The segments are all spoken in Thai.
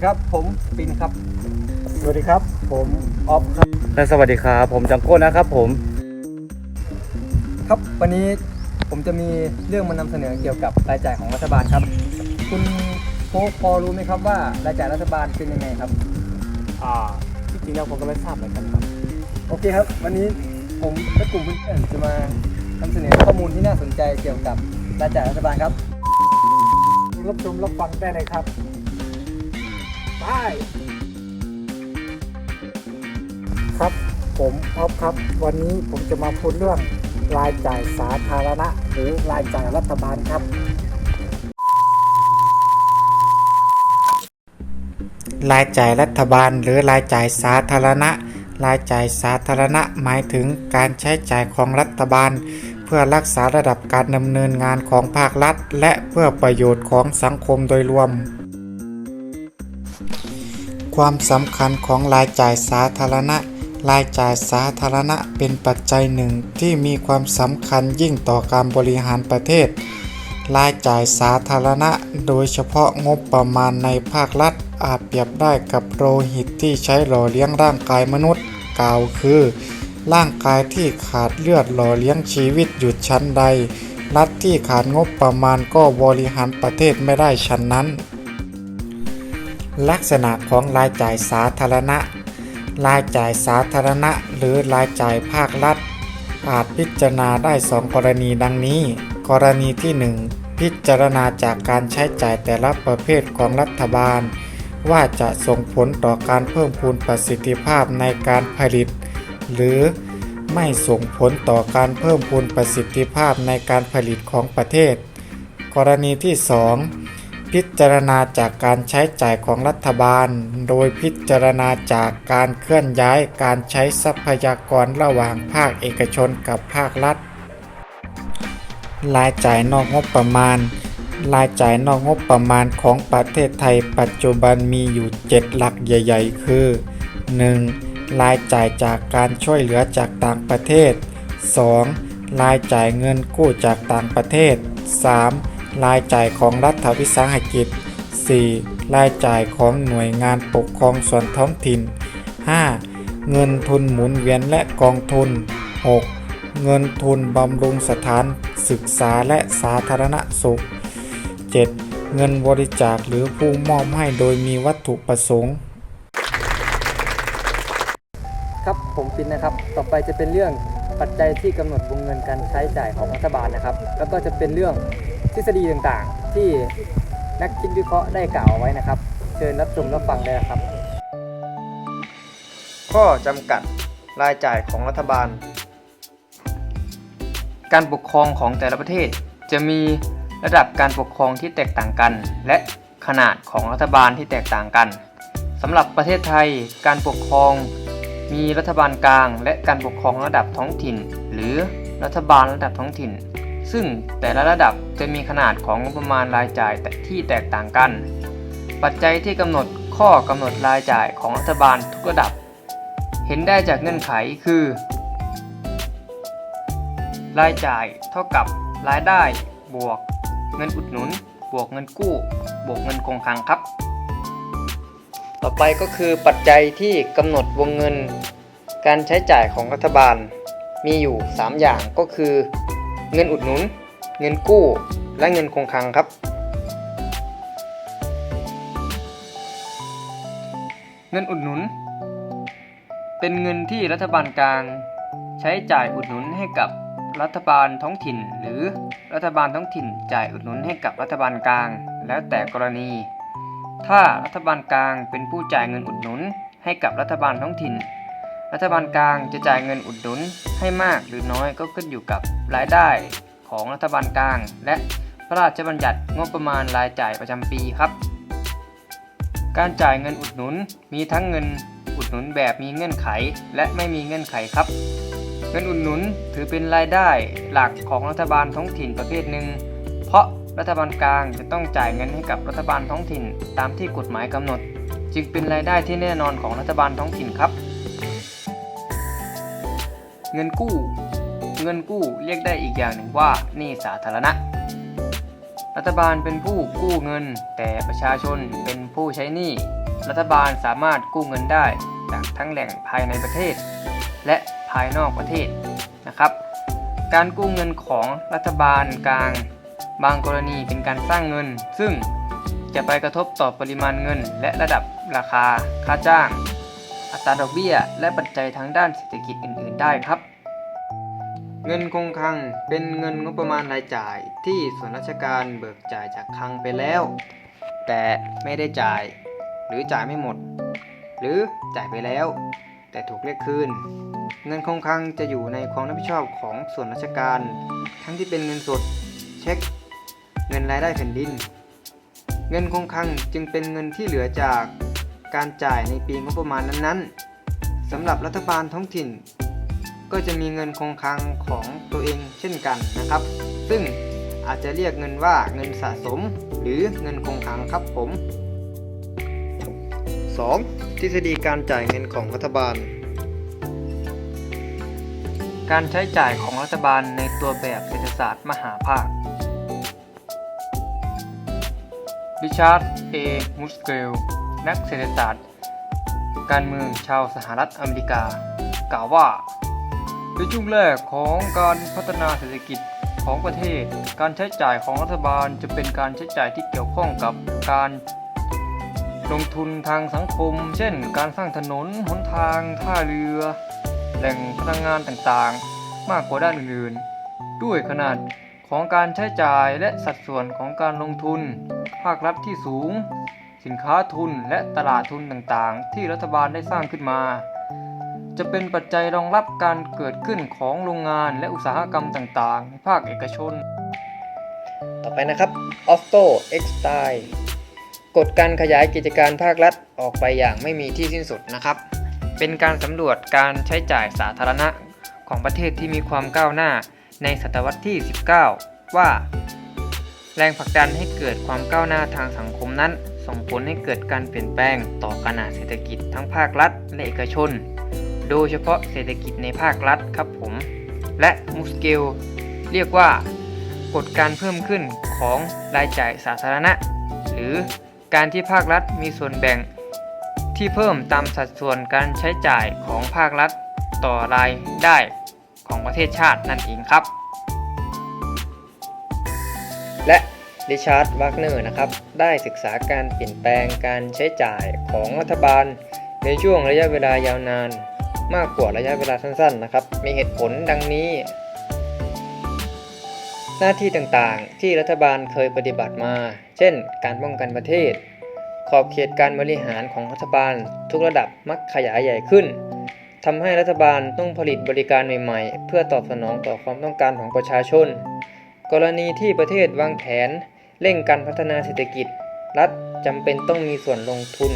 ดีครับ ผมปินครับ สวัสดีครับ ผมออฟครับและสวัสดีครับผมจังโก้นะครับผม ครับ วันนี้ผมจะมีเรื่องมานำเสนอเกี่ยวกับรายจ่ายของรัฐบาลครับ คุณโฟกพอรู้ไหมครับว่ารายจ่ายรัฐบาลเป็นยังไงครับ อ่าที่จริงแล้วผมก็ไม่ทราบเหมือนกันครับ โอเคครับ วันนี้ผมและกลุ่มเพื่อนๆจะมานำเสนอข้อมูลที่น่าสนใจเกี่ยวกับรายจ่ายรัฐบาลครับ รับชมรับฟังได้เลยครับไป ครับผมออฟครับ วันนี้ผมจะมาพูดเรื่องรายจ่ายสาธารณะ หรือรายจ่ายรัฐบาลครับ รายจ่ายรัฐบาล หรือรายจ่ายสาธารณะ รายจ่ายสาธารณะหมายถึงการใช้จ่ายของรัฐบาล เพื่อรักษาระดับการดำเนินงานของภาครัฐ และเพื่อประโยชน์ของสังคมโดยรวม ความสำคัญของรายจ่ายสาธารณะ รายจ่ายสาธารณะเป็นปัจจัยหนึ่งที่มีความสำคัญยิ่งต่อการบริหารประเทศ รายจ่ายสาธารณะ โดยเฉพาะงบประมาณในภาครัฐ อาจเปรียบได้กับโลหิตที่ใช้หล่อเลี้ยงร่างกายมนุษย์ กล่าวคือ ร่างกายที่ขาดเลือดหล่อเลี้ยงชีวิตหยุดชั้นใด รัฐที่ขาดงบประมาณก็บริหารประเทศไม่ได้ชั้นนั้น ลักษณะของรายจ่ายสาธารณะ รายจ่ายสาธารณะ หรือรายจ่ายภาครัฐ อาจพิจารณาได้สองกรณีดังนี้ กรณีที่ 1 พิจารณาจากการใช้จ่ายแต่ละประเภทของรัฐบาล ว่าจะส่งผลต่อการเพิ่มพูนประสิทธิภาพในการผลิต หรือไม่ส่งผลต่อการเพิ่มพูนประสิทธิภาพในการผลิตของประเทศ กรณีที่ 2 พิจารณาจากการใช้จ่ายของรัฐบาล โดยพิจารณาจากการเคลื่อนย้ายการใช้ทรัพยากรระหว่างภาคเอกชนกับภาครัฐ รายจ่ายนอกงบประมาณ รายจ่ายนอกงบประมาณของประเทศไทยปัจจุบันมีอยู่ 7 หลักใหญ่ ๆ คือ 1. รายจ่ายจากการช่วยเหลือจากต่างประเทศ 2. รายจ่ายเงินกู้จากต่างประเทศ 3. รายจ่ายของรัฐวิสาหกิจ 4. รายจ่ายของหน่วยงานปกครองส่วนท้องถิ่น 5. เงินทุนหมุนเวียนและกองทุน 6. เงินทุนบำรุงสถาน ศึกษาและสาธารณสุข 7. เงินบริจาคหรือผู้มอบให้โดยมีวัตถุประสงค์ ครับผมปินนะครับ ต่อไปจะเป็นเรื่องปัจจัยที่กำหนดวงเงินการใช้จ่ายของรัฐบาลนะครับ แล้วก็จะเป็นเรื่อง ทฤษฎีต่างๆ ที่นักคิดวิเคราะห์ได้กล่าวไว้นะครับ เชิญรับชมรับฟังได้นะครับ ข้อจำกัดรายจ่ายของรัฐบาล การปกครองของแต่ละประเทศ จะมีระดับการปกครองที่แตกต่างกัน และขนาดของรัฐบาลที่แตกต่างกันสำหรับประเทศไทยการปกครอง มีรัฐบาลกลาง และการปกครองระดับท้องถิ่น หรือรัฐบาลระดับท้องถิ่น ซึ่งแต่ละระดับจะมีขนาดของงบประมาณรายจ่ายแต่ที่แตกต่างกัน ปัจจัยที่กำหนดข้อกำหนดรายจ่ายของรัฐบาลทุกระดับ เห็นได้จากเงื่อนไขคือ รายจ่ายเท่ากับรายได้บวก เงินอุดหนุน บวกเงินกู้ บวกเงินคงคลังครับ ต่อไปก็คือปัจจัยที่กำหนดวงเงิน การใช้จ่ายของรัฐบาล มีอยู่ 3 อย่างก็คือ เงินอุดหนุน เงินกู้ และเงินคงคลังครับ เงินอุดหนุน เป็นเงินที่รัฐบาลกลาง ใช้จ่ายอุดหนุนให้กับรัฐบาลท้องถิ่น หรือรัฐบาลท้องถิ่นจ่ายอุดหนุนให้กับรัฐบาลกลาง แล้วแต่กรณี ถ้ารัฐบาลกลางเป็นผู้จ่ายเงินอุดหนุนให้กับรัฐบาลท้องถิ่น รัฐบาลกลางจะจ่ายเงินอุดหนุนให้มากหรือน้อยก็ขึ้นอยู่กับรายได้ของรัฐบาลกลาง และพระราชบัญญัติงบประมาณรายจ่ายประจำปีครับ การจ่ายเงินอุดหนุนมีทั้งเงินอุดหนุนแบบมีเงื่อนไข และไม่มีเงื่อนไขครับ เงินอุดหนุนถือเป็นรายได้หลักของรัฐบาลท้องถิ่นประเภทหนึ่งเพราะรัฐบาลกลางจะต้องจ่ายเงินให้กับรัฐบาลท้องถิ่นตามที่กฎหมายกำหนด จึงเป็นรายได้ที่แน่นอนของรัฐบาลท้องถิ่นครับ เงินกู้ เงินกู้เรียกได้อีกอย่างหนึ่งว่าหนี้สาธารณะ รัฐบาลเป็นผู้กู้เงิน แต่ประชาชนเป็นผู้ใช้หนี้ รัฐบาลสามารถกู้เงินได้จากทั้งแหล่งภายในประเทศ และภายนอกประเทศนะครับ การกู้เงินของรัฐบาลกลาง บางกรณีเป็นการสร้างเงิน ซึ่งจะไปกระทบต่อปริมาณเงิน และระดับราคาค่าจ้าง อัตราดอกเบี้ย และปัจจัยทางด้านเศรษฐกิจอื่น ๆ ได้ครับ เงินคงคลังเป็นเงินงบประมาณรายจ่ายที่ส่วนราชการเบิกจ่ายจากคลังไปแล้ว แต่ไม่ได้จ่าย หรือจ่ายไม่หมด หรือจ่ายไปแล้ว แต่ถูกเรียกคืน เงินคงคลังจะอยู่ในความรับผิดชอบของส่วนราชการ ทั้งที่เป็นเงินสด เช็ค เงินรายได้แผ่นดิน เงินคงคลังจึงเป็นเงินที่เหลือจาก การจ่ายในปีงบประมาณนั้นๆสำหรับรัฐบาลท้องถิ่น ก็จะมีเงินคงคลังของตัวเองเช่นกันนะครับ ซึ่งอาจจะเรียกเงินว่าเงินสะสม หรือเงินคงคลังครับผม 2. ทฤษฎีการจ่ายเงินของรัฐบาล การใช้จ่ายของรัฐบาลในตัวแบบเศรษฐศาสตร์มหาภาคริชาร์ด เอ มุสเกล นักเศรษฐศาสตร์ การเมืองชาวสหรัฐอเมริกา กล่าวว่าในช่วงแรกของการพัฒนาเศรษฐกิจของประเทศ การใช้จ่ายของรัฐบาลจะเป็นการใช้จ่ายที่เกี่ยวข้องกับการลงทุนทางสังคม เช่น การสร้างถนน หนทาง ท่าเรือ แหล่งพลังงานต่างๆ มากกว่าด้านอื่นๆ ด้วยขนาดของการใช้จ่ายและสัดส่วนของการลงทุน ภาครัฐที่สูง สินค้าทุนและตลาดทุนต่างๆ ที่รัฐบาลได้สร้างขึ้นมา จะเป็นปัจจัยรองรับการเกิดขึ้นของโรงงานและอุตสาหกรรมต่างๆ ในภาคเอกชน ต่อไปนะครับออสโตเอ็กซ์ไตกฎการขยายกิจการภาครัฐออกไปอย่างไม่มีที่สิ้นสุดนะครับ เป็นการสำรวจการใช้จ่ายสาธารณะของประเทศที่มีความก้าวหน้าในศตวรรษที่ 19 ว่า แรงผลักดันให้เกิดความก้าวหน้าทางสังคมนั้น ส่งผลให้เกิดการเปลี่ยนแปลงต่อขนาดเศรษฐกิจทั้งภาครัฐและเอกชน โดยเฉพาะเศรษฐกิจในภาครัฐครับผม และมุสเกลเรียกว่ากฎการเพิ่มขึ้นของรายจ่ายสาธารณะ หรือการที่ภาครัฐมีส่วนแบ่งที่เพิ่มตามสัดส่วนการใช้จ่ายของภาครัฐต่อรายได้ของประเทศชาตินั่นเองครับ และ ริชาร์ดวากเนอร์นะครับได้ศึกษาการเปลี่ยนแปลงการใช้จ่ายของรัฐบาล ในช่วงระยะเวลายาวนาน มากกว่าระยะเวลาสั้นๆนะครับ มีเหตุผลดังนี้ หน้าที่ต่างๆ ที่รัฐบาลเคยปฏิบัติมา เช่น การป้องกันประเทศ ขอบเขตการบริหารของรัฐบาลทุกระดับมักขยายใหญ่ขึ้นทำให้รัฐบาลต้องผลิตบริการใหม่ๆ เพื่อตอบสนองต่อความต้องการของประชาชน กรณีที่ประเทศวางแผน เร่งการพัฒนาเศรษฐกิจ รัฐจำเป็นต้องมีส่วนลงทุน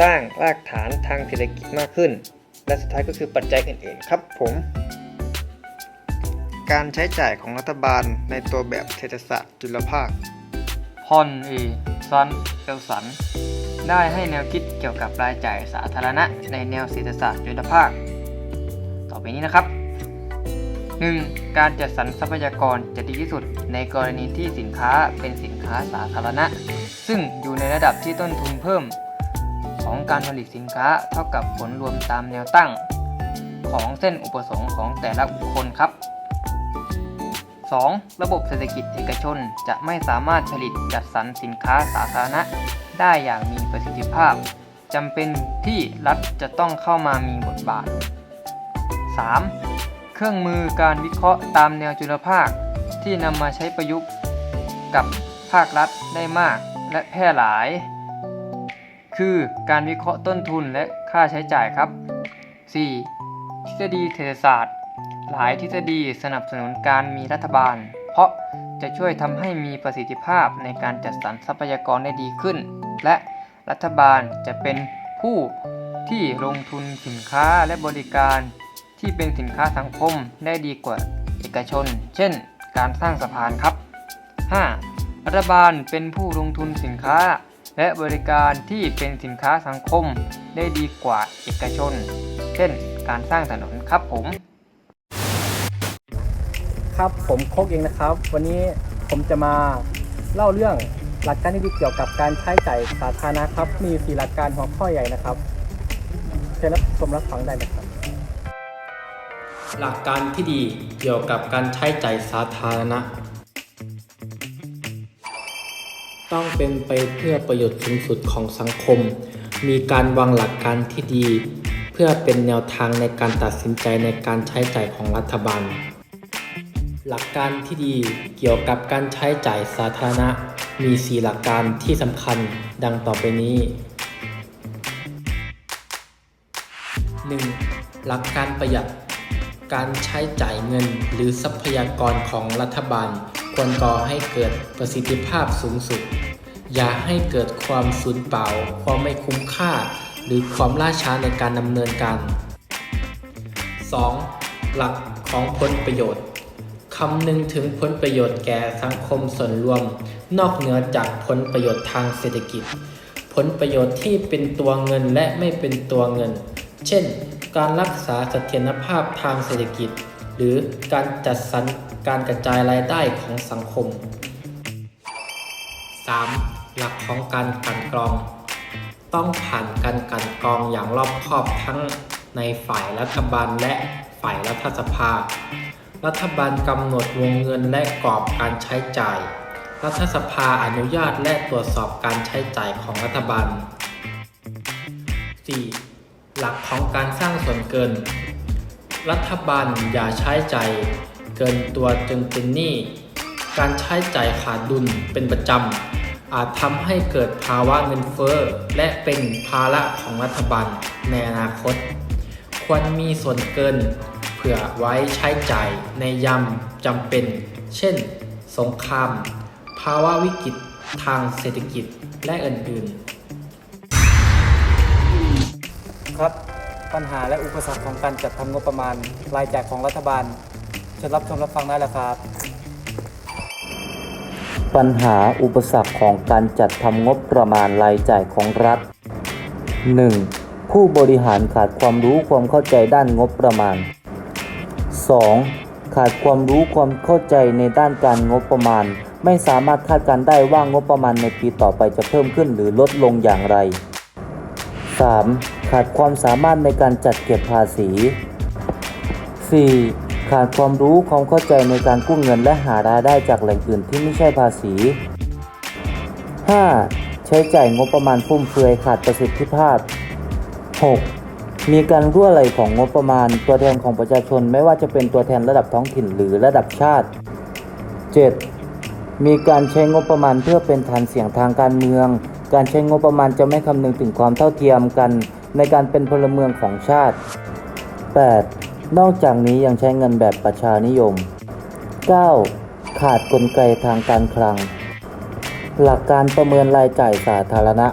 สร้างรากฐานทางเศรษฐกิจมากขึ้น และสุดท้ายก็คือปัจจัยอื่นๆ ครับผม การใช้จ่ายของรัฐบาลในตัวแบบเศรษฐศาสตร์จุลภาคฮอนเอซันเอลสันได้ให้แนวคิดเกี่ยวกับรายจ่ายสาธารณะในแนวเศรษฐศาสตร์ยุทธภาค ต่อไปนี้นะครับ 1. การจัดสรรทรัพยากรจะดีที่สุด ในกรณีที่สินค้าเป็นสินค้าสาธารณะ ซึ่งอยู่ในระดับที่ต้นทุนเพิ่ม ของการผลิตสินค้าเท่ากับผลรวมตามแนวตั้ง ของเส้นอุปสงค์ของแต่ละบุคคลครับ 2. ระบบเศรษฐกิจเอกชนจะไม่สามารถผลิตจัดสรรสินค้าสาธารณะ ได้อย่างมีประสิทธิภาพจำเป็นที่รัฐจะต้องเข้ามามีบทบาท 3. เครื่องมือการวิเคราะห์ตามแนวจุลภาคที่นำมาใช้ประยุกต์กับภาครัฐได้มากและแพร่หลาย คือการวิเคราะห์ต้นทุนและค่าใช้จ่ายครับ 4. ทฤษฎีเศรษฐศาสตร์ หลายทฤษฎีสนับสนุนการมีรัฐบาล เพราะจะช่วยทำให้มีประสิทธิภาพในการจัดสรรทรัพยากรได้ดีขึ้น และรัฐบาลจะเป็นผู้ที่ลงทุนสินค้าและบริการ ที่เป็นสินค้าสังคมได้ดีกว่าเอกชน เช่น การสร้างสะพานครับ 5. รัฐบาลเป็นผู้ลงทุนสินค้า และบริการที่เป็นสินค้าสังคมได้ดีกว่าเอกชน เช่น การสร้างถนนครับผม ครับผมโคกเองนะครับ วันนี้ผมจะมาเล่าเรื่องหลักการที่ดีเกี่ยวกับการใช้จ่ายสาธารณะครับ มีสี่หลักการหัวข้อใหญ่นะครับเชิญรับชมรับฟังได้เลยครับ หลักการที่ดีเกี่ยวกับการใช้จ่ายสาธารณะ ต้องเป็นไปเพื่อประโยชน์สูงสุดของสังคม มีการวางหลักการที่ดี เพื่อเป็นแนวทางในการตัดสินใจในการใช้จ่ายของรัฐบาล หลักการที่ดีเกี่ยวกับการใช้จ่ายสาธารณะ มี 4 หลักการที่สำคัญดังต่อไปนี้ 1. หลักการประหยัด การใช้จ่ายเงินหรือทรัพยากรของรัฐบาล ควรก่อให้เกิดประสิทธิภาพสูงสุด อย่าให้เกิดความสูญเปล่า ความไม่คุ้มค่า หรือความล่าช้าในการดำเนินการ 2. หลักของผลประโยชน์คำนึงถึงผลประโยชน์แก่สังคมส่วนรวม นอกเหนือจากผลประโยชน์ทางเศรษฐกิจ ผลประโยชน์ที่เป็นตัวเงินและไม่เป็นตัวเงิน เช่น การรักษาเสถียรภาพทางเศรษฐกิจ หรือการจัดสรรการกระจายรายได้ของสังคม 3. หลักของการกันกรอง ต้องผ่านการกันกรองอย่างรอบคอบทั้งในฝ่ายรัฐบาลและฝ่ายรัฐสภา รัฐบาลกำหนดวงเงินและกรอบการใช้จ่าย รัฐสภาอนุญาตและตรวจสอบการใช้จ่ายของรัฐบาล 4. หลักของการสร้างส่วนเกิน รัฐบาลอย่าใช้ใจเกินตัวจนเป็นหนี้ การใช้ใจ่ายขาดดุลเป็นประจำ อาจทำให้เกิดภาวะเงินเฟ้อและเป็นภาระของรัฐบาลในอนาคต ควรมีส่วนเกินเผื่อไว้ใช้ใจ่ายในยามจำเป็น เช่น สงคราม ภาวะวิกฤตทางเศรษฐกิจและอื่นๆ ครับ ปัญหาและอุปสรรคของการจัดทำงบประมาณ รายจ่ายของรัฐบาลเชิญรับชมรับฟังได้แล้วครับ ปัญหาอุปสรรคของการจัดทำงบประมาณรายจ่ายของรัฐ 1. ผู้บริหารขาดความรู้ความเข้าใจด้านงบประมาณ 2. ขาดความรู้ความเข้าใจในด้านการงบประมาณ ไม่สามารถคาดการได้ว่างบประมาณในปีต่อไปจะเพิ่มขึ้นหรือลดลงอย่างไร 3. ขาดความสามารถในการจัดเก็บภาษี 4. ขาดความรู้ความเข้าใจในการกู้เงินและหารายได้จากแหล่งอื่นที่ไม่ใช่ภาษี 5. ใช้จ่ายงบประมาณฟุ่มเฟือยขาดประสิทธิภาพ 6. มีการรั่วไหลของงบประมาณ ตัวแทนของประชาชนไม่ว่าจะเป็นตัวแทนระดับท้องถิ่นหรือระดับชาติ 7. มีการใช้งบประมาณเพื่อเป็นฐานเสียงทางการเมือง การใช้งบประมาณจะไม่คำนึงถึงความเท่าเทียมกัน ในการเป็นพลเมืองของชาติ 8. นอกจากนี้ยังใช้เงินแบบประชานิยม 9. ขาดกลไกทางการคลัง หลักการประเมินรายจ่ายสาธารณะ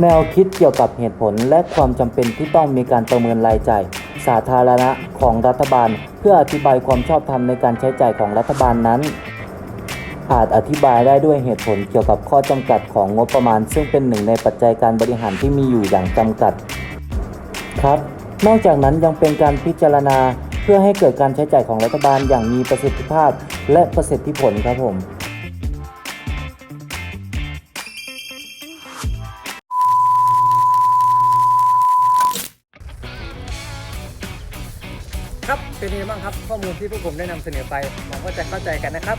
แนวคิดเกี่ยวกับเหตุผลและความจำเป็นที่ต้องมีการประเมินรายจ่ายสาธารณะของรัฐบาล เพื่ออธิบายความชอบธรรมในการใช้จ่ายของรัฐบาลนั้น อาจอธิบายได้ด้วยเหตุผลเกี่ยวกับข้อจำกัดของงบประมาณ ซึ่งเป็นหนึ่งในปัจจัยการบริหารที่มีอยู่อย่างจำกัด ครับ นอกจากนั้นยังเป็นการพิจารณาเพื่อให้เกิดการใช้จ่ายของรัฐบาลอย่างมีประสิทธิภาพและประสิทธิผลครับผม ครับเป็นยังไงบ้างครับ ข้อมูลที่พวกผมได้นำเสนอไปหวังว่าจะเข้าใจกันนะครับ